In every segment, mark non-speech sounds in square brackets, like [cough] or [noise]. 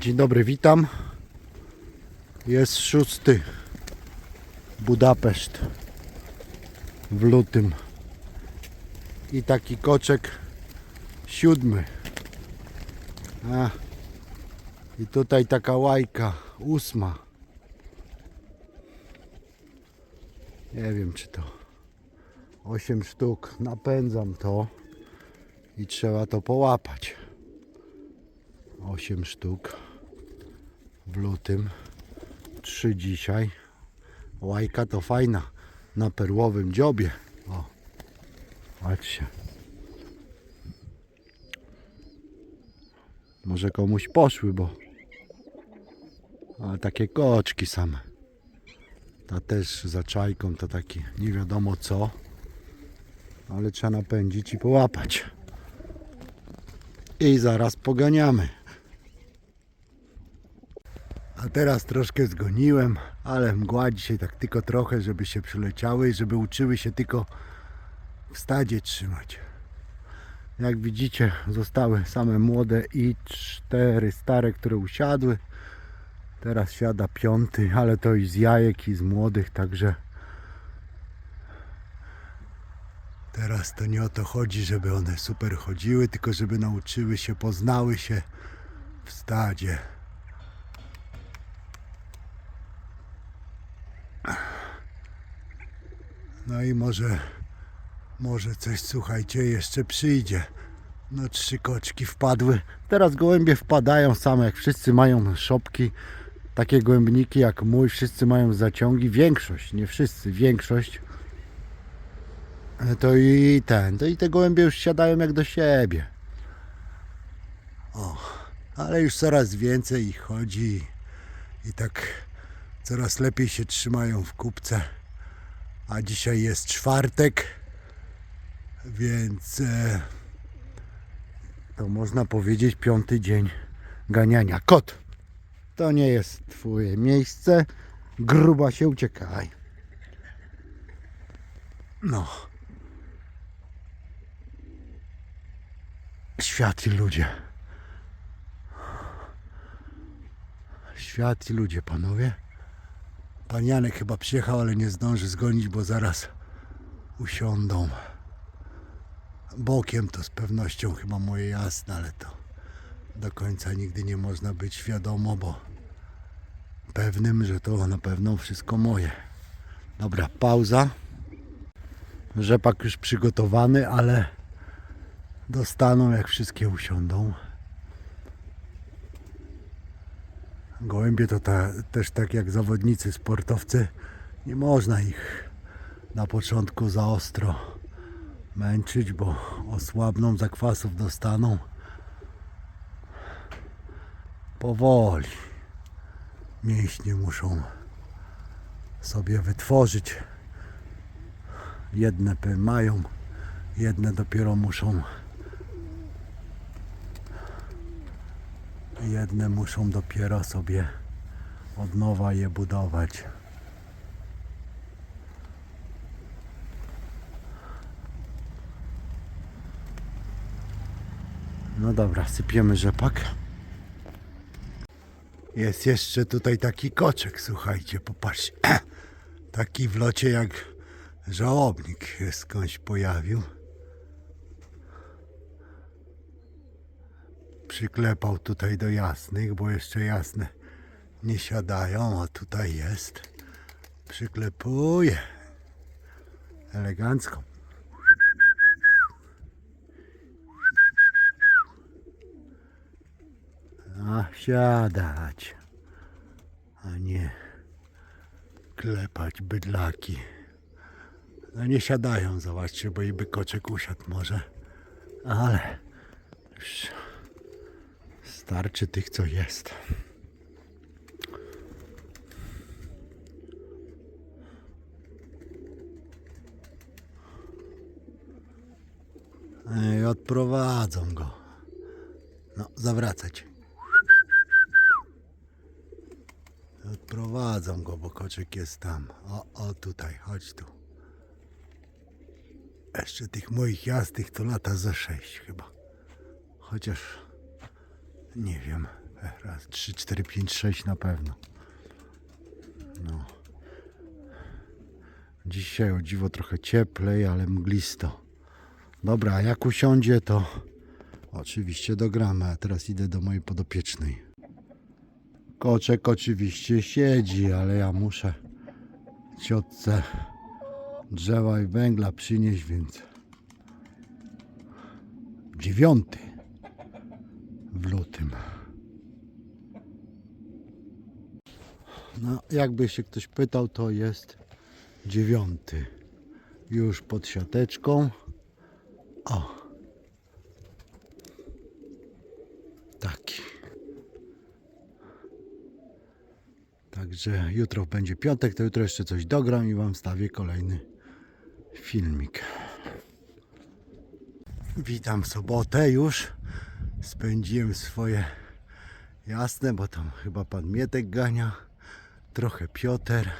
Dzień dobry, witam. Jest szósty Budapeszt w lutym. I taki koczek siódmy. A, I tutaj taka łajka ósma. Nie wiem czy to 8 sztuk. Napędzam to i trzeba to połapać. 8 sztuk w lutym. 3 dzisiaj. Łajka to fajna na perłowym dziobie. O, patrzcie. Może komuś poszły, bo ale takie koczki same. Ta też za czajką to taki nie wiadomo co. Ale trzeba napędzić i połapać. I zaraz poganiamy. A teraz troszkę zgoniłem, ale mgła dzisiaj tak tylko trochę, żeby się przyleciały i żeby uczyły się tylko w stadzie trzymać. Jak widzicie, zostały same młode i cztery stare, które usiadły. Teraz siada piąty, ale to i z jajek, i z młodych, także teraz to nie o to chodzi, żeby one super chodziły, tylko żeby nauczyły się, poznały się w stadzie. No i może, może coś, słuchajcie, jeszcze przyjdzie. No trzy koczki wpadły. Teraz gołębie wpadają same, jak wszyscy mają szopki. Takie gołębniki jak mój, wszyscy mają zaciągi. Większość, nie wszyscy, większość. To i ten, to i te gołębie już siadają jak do siebie. O, ale już coraz więcej ich chodzi i tak coraz lepiej się trzymają w kupce. A dzisiaj jest czwartek, więc e, to można powiedzieć piąty dzień ganiania. Kot, to nie jest twoje miejsce. Gruba się uciekaj. No. Świat i ludzie. Świat i ludzie, panowie. Pan Janek chyba przyjechał, ale nie zdąży zgonić, bo zaraz usiądą. Bokiem to z pewnością chyba moje jasne, ale to do końca nigdy nie można być świadomo, bo pewnym, że to na pewno wszystko moje. Dobra, pauza. Rzepak już przygotowany, ale dostaną jak wszystkie usiądą. Gołębie to ta, też tak jak zawodnicy, sportowcy, nie można ich na początku za ostro męczyć, bo osłabną, zakwasów dostaną. Powoli. Mięśnie muszą sobie wytworzyć. Jedne mają, jedne dopiero muszą Jedne muszą dopiero sobie od nowa je budować. No dobra, sypiemy rzepak. Jest jeszcze tutaj taki koczek, słuchajcie, popatrzcie. [clears throat] Taki w locie jak żałobnik się skądś pojawił. Przyklepał tutaj do jasnych, bo jeszcze jasne nie siadają, a tutaj jest. Przyklepuje. Elegancko. A siadać, a nie klepać bydlaki. No nie siadają, zobaczcie, bo i by koczek usiadł może. Ale już Starczy tych, co jest. I odprowadzą go. No, zawracać. Odprowadzą go, bo koczek jest tam. O, o tutaj, chodź tu. Jeszcze tych moich jazdych to lata za sześć chyba. Chociaż nie wiem. Raz, trzy, cztery, pięć, sześć na pewno. No. Dzisiaj o dziwo trochę cieplej, ale mglisto. Dobra, jak usiądzie, to oczywiście dogramy. A teraz idę do mojej podopiecznej. Koczek oczywiście siedzi, ale ja muszę ciotce drzewa i węgla przynieść, więc dziewiąty w lutym. No, jakby się ktoś pytał, to jest dziewiąty. Już pod siateczką. O. Taki. Także jutro będzie piątek, to jutro jeszcze coś dogram i Wam stawię kolejny filmik. Witam sobotę już. Spędziłem swoje jasne, bo tam chyba pan Mietek gania, trochę Piotr.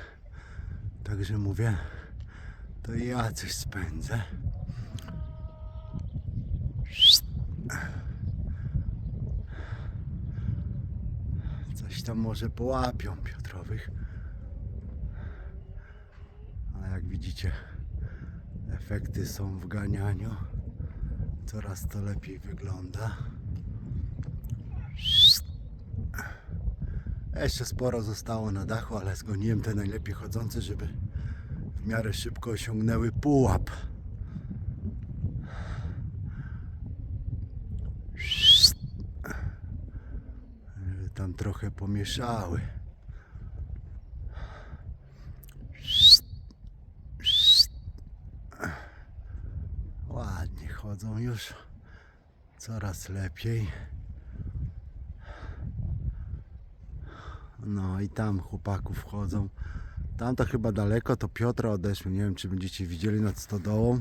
Także mówię, to ja coś spędzę. Coś tam może połapią Piotrowych. A jak widzicie, efekty są w ganianiu. Coraz to lepiej wygląda. Jeszcze sporo zostało na dachu, ale zgoniłem te najlepiej chodzące, żeby w miarę szybko osiągnęły pułap. Żeby tam trochę pomieszały. Ładnie chodzą już. Coraz lepiej. No i tam chłopaków chodzą. Tam to chyba daleko, to Piotra odeszły. Nie wiem, czy będziecie widzieli nad stodołą.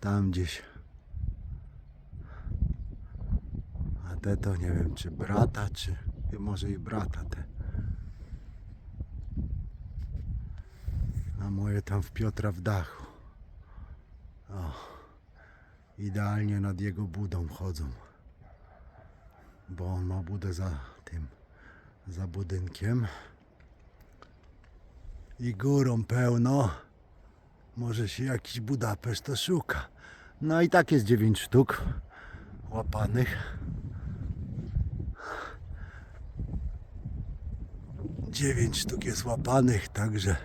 Tam gdzieś. A te to nie wiem, czy brata, czy może i brata te. A moje tam w Piotra w dachu. O, idealnie nad jego budą chodzą. Bo on ma budę za tym, za budynkiem. I górą pełno. Może się jakiś Budapeszt to szuka. No i tak jest 9 sztuk łapanych. 9 sztuk jest łapanych, także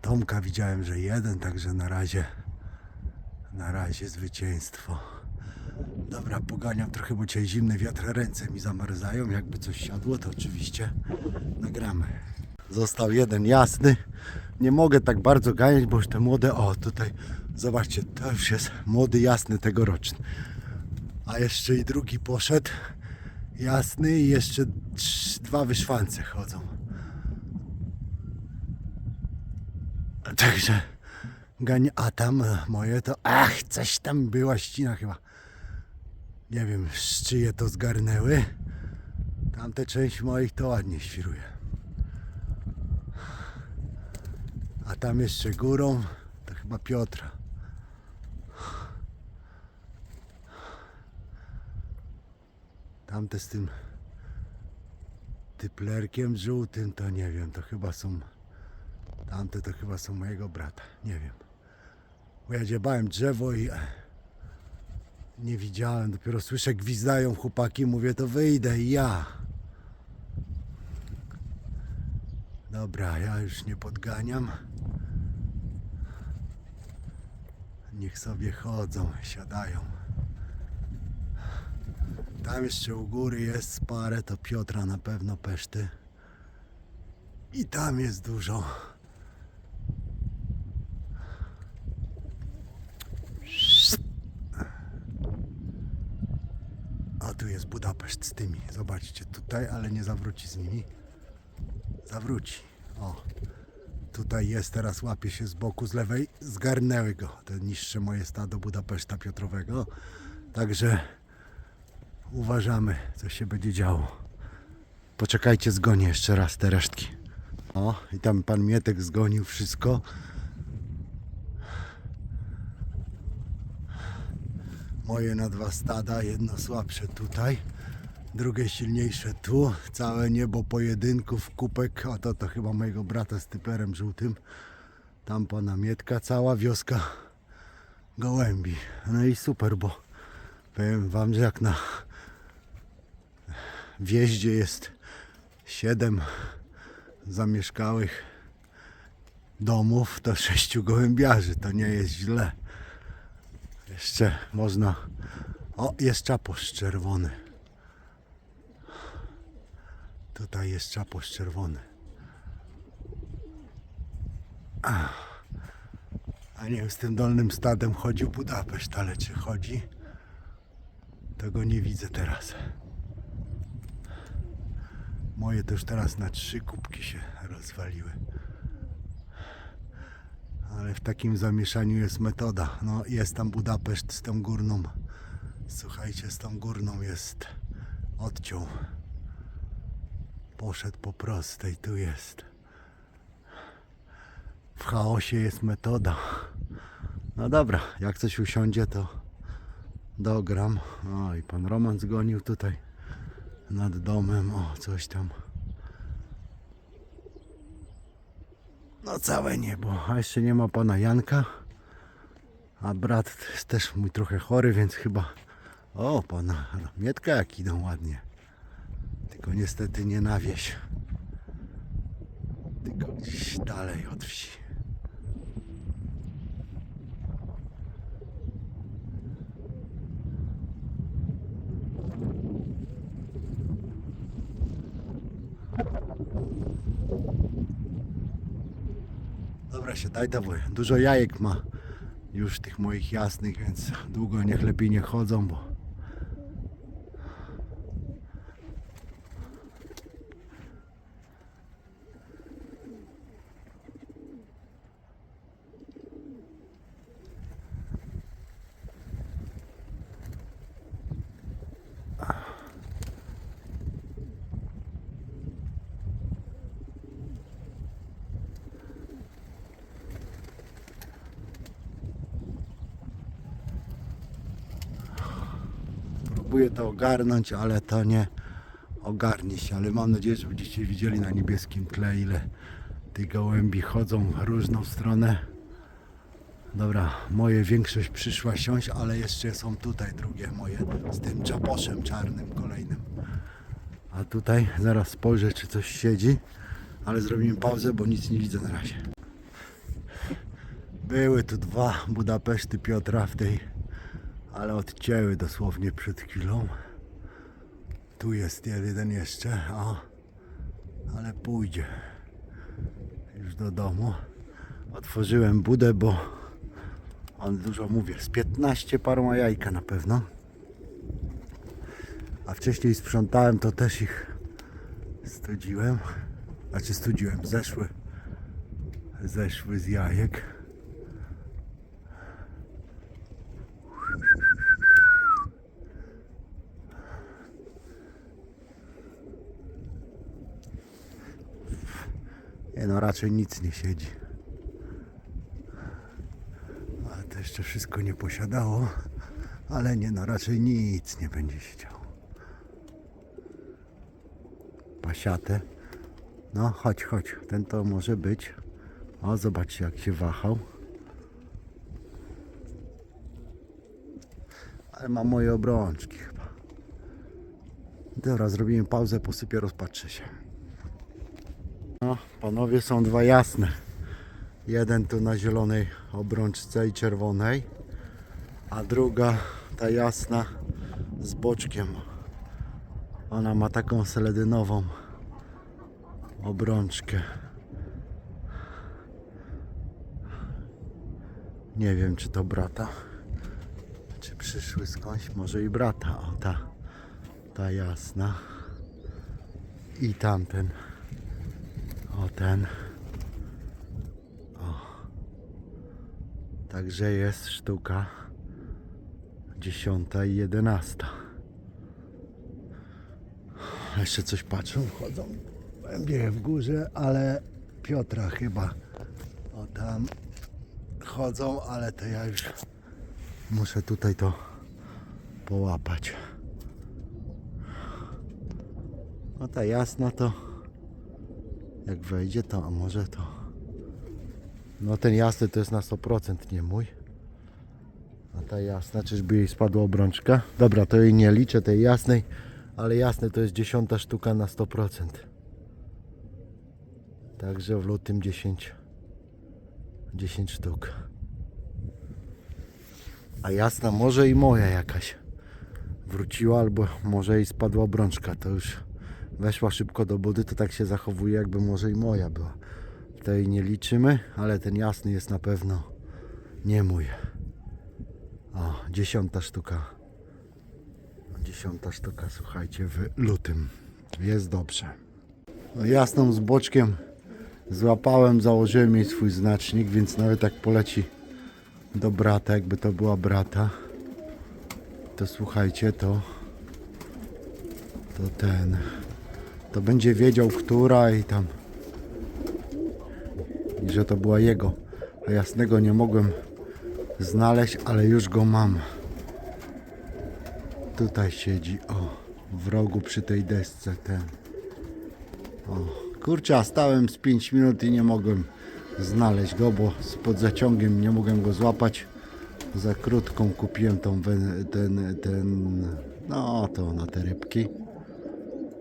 Tomka widziałem, że jeden, także na razie na razie zwycięstwo. Dobra, poganiam trochę, bo dzisiaj zimny wiatr, ręce mi zamarzają. Jakby coś siadło, to oczywiście nagramy. Został jeden jasny. Nie mogę tak bardzo ganiać, bo już te młode, o tutaj, zobaczcie, to już jest młody jasny tegoroczny. A jeszcze i drugi poszedł, jasny i jeszcze trz- dwa wyszwance chodzą. Także Gań, a tam moje to, ach, coś tam była ścina chyba. Nie wiem, z czyje to zgarnęły. Tamte część moich to ładnie świruje. A tam jeszcze górą, to chyba Piotra. Tamte z tym typlerkiem żółtym, to nie wiem, to chyba są Tamte to chyba są mojego brata, nie wiem. Bo ja dziebałem drzewo i nie widziałem, dopiero słyszę gwizdają chłopaki, mówię to wyjdę ja. Dobra, ja już nie podganiam. Niech sobie chodzą, siadają. Tam jeszcze u góry jest parę, to Piotra na pewno peszty. I tam jest dużo. A tu jest Budapeszt z tymi. Zobaczcie tutaj, ale nie zawróci z nimi. Zawróci. O. Tutaj jest, teraz łapie się z boku, z lewej. Zgarnęły go te niższe moje stado Budapeszta Piotrowego. Także uważamy, co się będzie działo. Poczekajcie, zgonię jeszcze raz te resztki. O, i tam pan Mietek zgonił wszystko. Moje na dwa stada, jedno słabsze tutaj. Drugie silniejsze tu. Całe niebo pojedynków, kupek. A to to chyba mojego brata z typerem żółtym. Tam pana Mietka, cała wioska gołębi. No i super, bo powiem wam, że jak na wjeździe jest siedem zamieszkałych domów, to sześciu gołębiarzy. To nie jest źle. Jeszcze można... O, jest czaposz czerwony. Tutaj jest czaposz czerwony. A nie wiem, z tym dolnym stadem chodził Budapeszt, ale czy chodzi? Tego nie widzę teraz. Moje już teraz na trzy kubki się rozwaliły. Ale w takim zamieszaniu jest metoda. No jest tam Budapeszt z tą górną. Słuchajcie, z tą górną jest odciął. Poszedł po prostej, tu jest. W chaosie jest metoda. No dobra, jak coś usiądzie, to dogram. O, i pan Roman zgonił tutaj nad domem. O, coś tam. No całe niebo. A jeszcze nie ma pana Janka. A brat też mój trochę chory, więc chyba... O, pana Mietka jak idą ładnie. Tylko niestety nie na wieś. Tylko gdzieś dalej od wsi. Dobra się daj dawaj. Dużo jajek ma już tych moich jasnych, więc długo niech lepiej nie chodzą, bo próbuję to ogarnąć, ale to nie ogarnie się. Ale mam nadzieję, że będziecie widzieli na niebieskim tle, ile tych gołębi chodzą w różną stronę. Dobra, moje większość przyszła siąść, ale jeszcze są tutaj drugie moje z tym czaposzem czarnym kolejnym. A tutaj zaraz spojrzę, czy coś siedzi, ale zrobimy pauzę, bo nic nie widzę na razie. Były tu dwa Budapeszty Piotra w tej ale odcięły dosłownie przed chwilą. Tu jest jeden jeszcze, o, ale pójdzie już do domu. Otworzyłem budę, bo on dużo mówię, z 15 par ma jajka na pewno. A wcześniej sprzątałem, to też ich studziłem. Znaczy studziłem, zeszły. Zeszły z jajek. Nie no, raczej nic nie siedzi. Ale to jeszcze wszystko nie posiadało. Ale nie no, raczej nic nie będzie siedziało. Pasiatę. No, chodź, chodź. Ten to może być. O, zobaczcie jak się wahał. Ale ma moje obrączki chyba. Dobra, zrobimy pauzę, posypię, rozpatrzę się. No, panowie są dwa jasne. Jeden tu na zielonej obrączce i czerwonej, a druga ta jasna z boczkiem. Ona ma taką seledynową obrączkę. Nie wiem, czy to brata, czy przyszły skądś, może i brata. O, ta, ta jasna i tamten. O ten. O. Także jest sztuka dziesiąta i jedenasta. Jeszcze coś patrzą, chodzą. Głębiej w górze, ale Piotra chyba. O tam chodzą, ale to ja już muszę tutaj to połapać. No ta jasna to jak wejdzie to, a może to. No ten jasny to jest na 100% nie mój. A ta jasna, czyżby jej spadła obrączka? Dobra, to jej nie liczę, tej jasnej, ale jasne to jest dziesiąta sztuka na 100%. Także w lutym 10, 10 sztuk. A jasna może i moja jakaś wróciła, albo może jej spadła obrączka. To już weszła szybko do budy, to tak się zachowuje, jakby może i moja była. Tej nie liczymy, ale ten jasny jest na pewno nie mój. O, dziesiąta sztuka. Dziesiąta sztuka, słuchajcie, w lutym. Jest dobrze. No, jasną z boczkiem złapałem, założyłem jej swój znacznik, więc nawet jak poleci do brata, jakby to była brata, to słuchajcie, to to ten to będzie wiedział, która i tam i że to była jego. A jasnego nie mogłem znaleźć, ale już go mam. Tutaj siedzi, o, w rogu przy tej desce ten. O, kurczę, stałem z 5 minut i nie mogłem znaleźć go, bo pod zaciągiem nie mogłem go złapać. Za krótką kupiłem tą, ten, ten, no to na te rybki.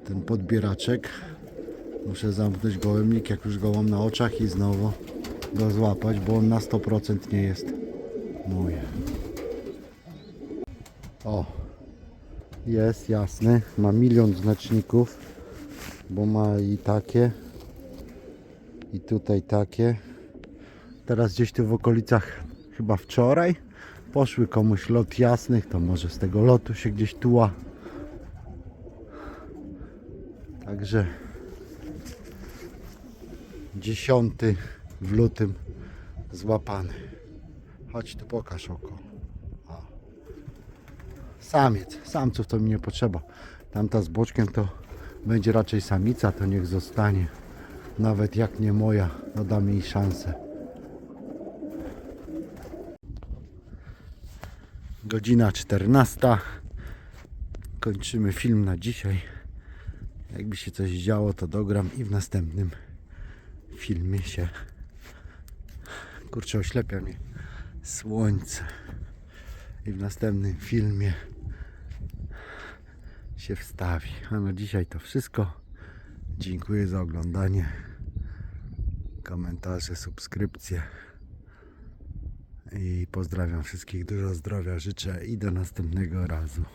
Ten podbieraczek. Muszę zamknąć gołębnik, jak już go mam na oczach i znowu go złapać, bo on na 100% nie jest mój. O, jest jasny, ma milion znaczników, bo ma i takie, i tutaj takie. Teraz gdzieś tu w okolicach, chyba wczoraj, poszły komuś lot jasnych, to może z tego lotu się gdzieś tuła. Także 10 w lutym złapany. Chodź tu pokaż oko. O. Samiec. Samców to mi nie potrzeba. Tamta z boczkiem to będzie raczej samica, to niech zostanie. Nawet jak nie moja, no dam jej szansę. Godzina 14. Kończymy film na dzisiaj. Jakby się coś działo, to dogram i w następnym filmie się. Kurczę, oślepia mnie słońce. I w następnym filmie się wstawi. A na dzisiaj to wszystko. Dziękuję za oglądanie. Komentarze, subskrypcje. I pozdrawiam wszystkich. Dużo zdrowia życzę i do następnego razu.